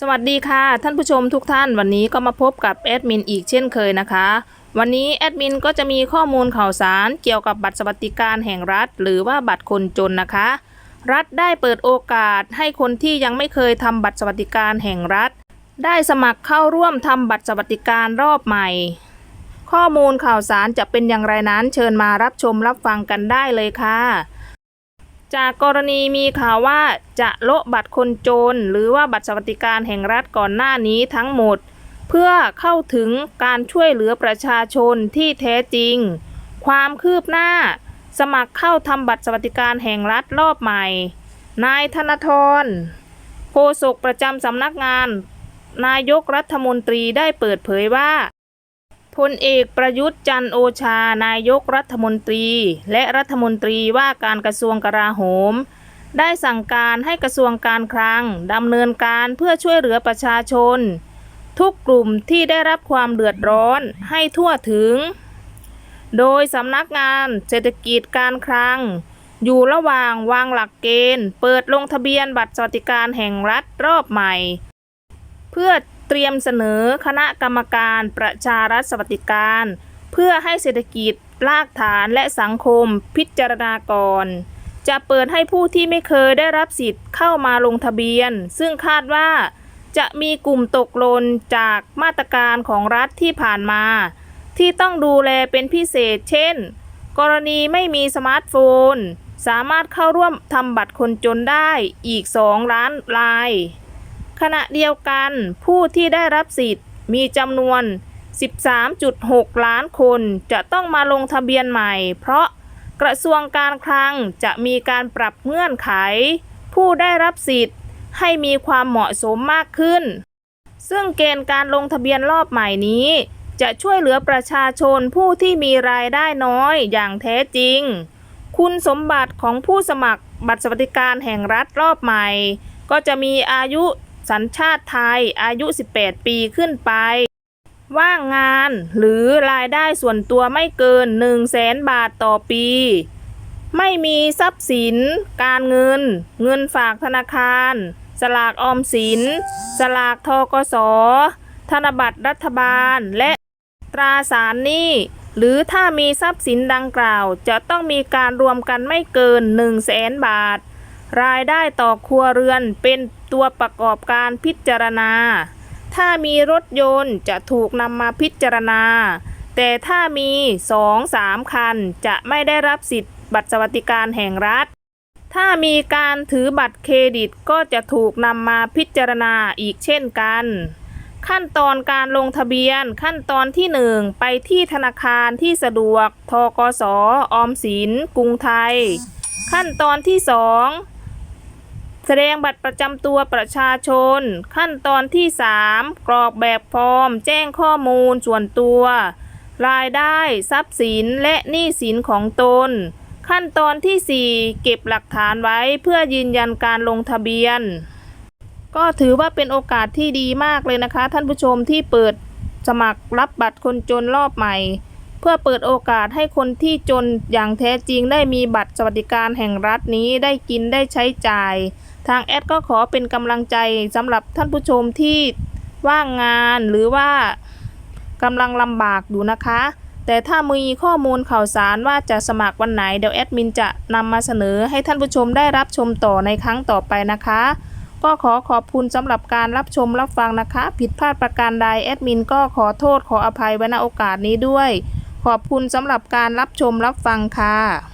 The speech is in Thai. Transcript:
สวัสดีค่ะ ท่านผู้ชมทุกท่านวันนี้ก็มาพบกับแอดมินอีกเช่นเคยนะคะ วันนี้แอดมินก็จะมีข้อมูลข่าวสารเกี่ยวกับบัตรสวัสดิการแห่งรัฐ หรือว่าบัตรคนจนนะคะ รัฐได้เปิดโอกาสให้คนที่ยังไม่เคยทำบัตรสวัสดิการแห่งรัฐ ได้สมัครเข้าร่วมทำบัตรสวัสดิการรอบใหม่ ข้อมูลข่าวสารจะเป็นอย่างไรนั้นเชิญมารับชมรับฟังกันได้เลยค่ะ จากกรณีมีข่าวว่าจะโละบัตรคนจน หรือว่าบัตรสวัสดิการแห่งรัฐก่อนหน้านี้ทั้งหมด เพื่อเข้าถึงการช่วยเหลือประชาชนที่แท้จริง ความคืบหน้า สมัครเข้าทำบัตรสวัสดิการแห่งรัฐรอบใหม่ นายธนทรโฆษกประจำสำนักงาน นายกรัฐมนตรีได้เปิดเผยว่า พลเอกประยุทธ์จันโอชานายกรัฐมนตรี และรัฐมนตรีว่าการกระทรวงกลาโหม ได้สั่งการให้กระทรวงการคลังดำเนินการเพื่อช่วยเหลือประชาชน ทุกกลุ่มที่ได้รับความเดือดร้อนให้ทั่วถึง โดยสำนักงานเศรษฐกิจการคลัง อยู่ระหว่างวางหลักเกณฑ์ เปิดลงทะเบียนบัตรสวัสดิการแห่งรัฐรอบใหม่ เพื่อ เตรียมเสนอคณะกรรมการประชารัฐสวัสดิการ เพื่อให้เศรษฐกิจรากฐานและสังคมพิจารณาก่อน จะเปิดให้ผู้ที่ไม่เคยได้รับสิทธิ์เข้ามาลงทะเบียน ซึ่งคาดว่าจะมีกลุ่มตกหล่นจากมาตรการของรัฐที่ผ่านมา ที่ต้องดูแลเป็นพิเศษ เช่น กรณีไม่มีสมาร์ทโฟน สามารถเข้าร่วมทำบัตรคนจนได้อีก 2 ล้านราย ขณะเดียวกันผู้ที่ได้รับสิทธิ์มีจำนวน 13.6 ล้านคนจะต้องมาลงทะเบียนใหม่ เพราะกระทรวงการคลังจะมีการปรับเงื่อนไข ผู้ได้รับสิทธิ์ให้มีความเหมาะสมมากขึ้น ซึ่งเกณฑ์การลงทะเบียนรอบใหม่นี้ จะช่วยเหลือประชาชนผู้ที่มีรายได้น้อยอย่างแท้จริง คุณสมบัติของผู้สมัครบัตรสวัสดิการแห่งรัฐรอบใหม่ ก็จะมีอายุ สัญชาติไทยอายุ 18 ปีขึ้นไป ว่างงานหรือรายได้ส่วนตัวไม่เกิน 1 0 0 0 0แสนบาทต่อปี ไม่มีทรัพย์สิน การเงิน เงินฝากธนาคาร สลากออมสิน สลากทกส ธนบัตรรัฐบาล และตราสารหนี้หรือถ้ามีทรัพย์สินดังกล่าว จะต้องมีการรวมกันไม่เกิน 1 0 0 0 0แสนบาท รายได้ต่อครัวเรือนเป็นตัวประกอบการพิจารณา ถ้ามีรถยนต์จะถูกนำมาพิจารณา แต่ถ้ามี2-3คันจะไม่ได้รับสิทธิ์บัตรสวัสดิการแห่งรัฐ ถ้ามีการถือบัตรเครดิตก็จะถูกนำมาพิจารณาอีกเช่นกัน ขั้นตอนการลงทะเบียนขั้นตอนที่ 1 ไปที่ธนาคารที่สะดวกทกสออมสิน กรุงไทย ขั้นตอนที่ 2 แสดงบัตรประจำตัวประชาชน ขั้นตอนที่ 3 กรอกแบบฟอร์ม แจ้งข้อมูลส่วนตัว รายได้ ทรัพย์สินและหนี้สินของตน ขั้นตอนที่ 4 เก็บหลักฐานไว้เพื่อยืนยันการลงทะเบียน ก็ถือว่าเป็นโอกาสที่ดีมากเลยนะคะ ท่านผู้ชมที่เปิดสมัครรับบัตรคนจนรอบใหม่ เพื่อเปิดโอกาสให้คนที่จนอย่างแท้จริงได้มีบัตรสวัสดิการแห่งรัฐนี้ได้กินได้ใช้จ่าย ทางแอดก็ขอเป็นกำลังใจสำหรับท่านผู้ชมที่ว่างงานหรือว่ากำลังลำบากอยู่นะคะ แต่ถ้ามีข้อมูลข่าวสารว่าจะสมัครวันไหนเดี๋ยวแอดมินจะนำมาเสนอให้ท่านผู้ชมได้รับชมต่อในครั้งต่อไปนะคะ ก็ขอขอบคุณสำหรับการรับชมรับฟังนะคะ ผิดพลาดประการใดแอดมินก็ขอโทษขออภัยไว้ณโอกาสนี้ด้วย ขอบคุณสำหรับการรับชมรับฟังค่ะ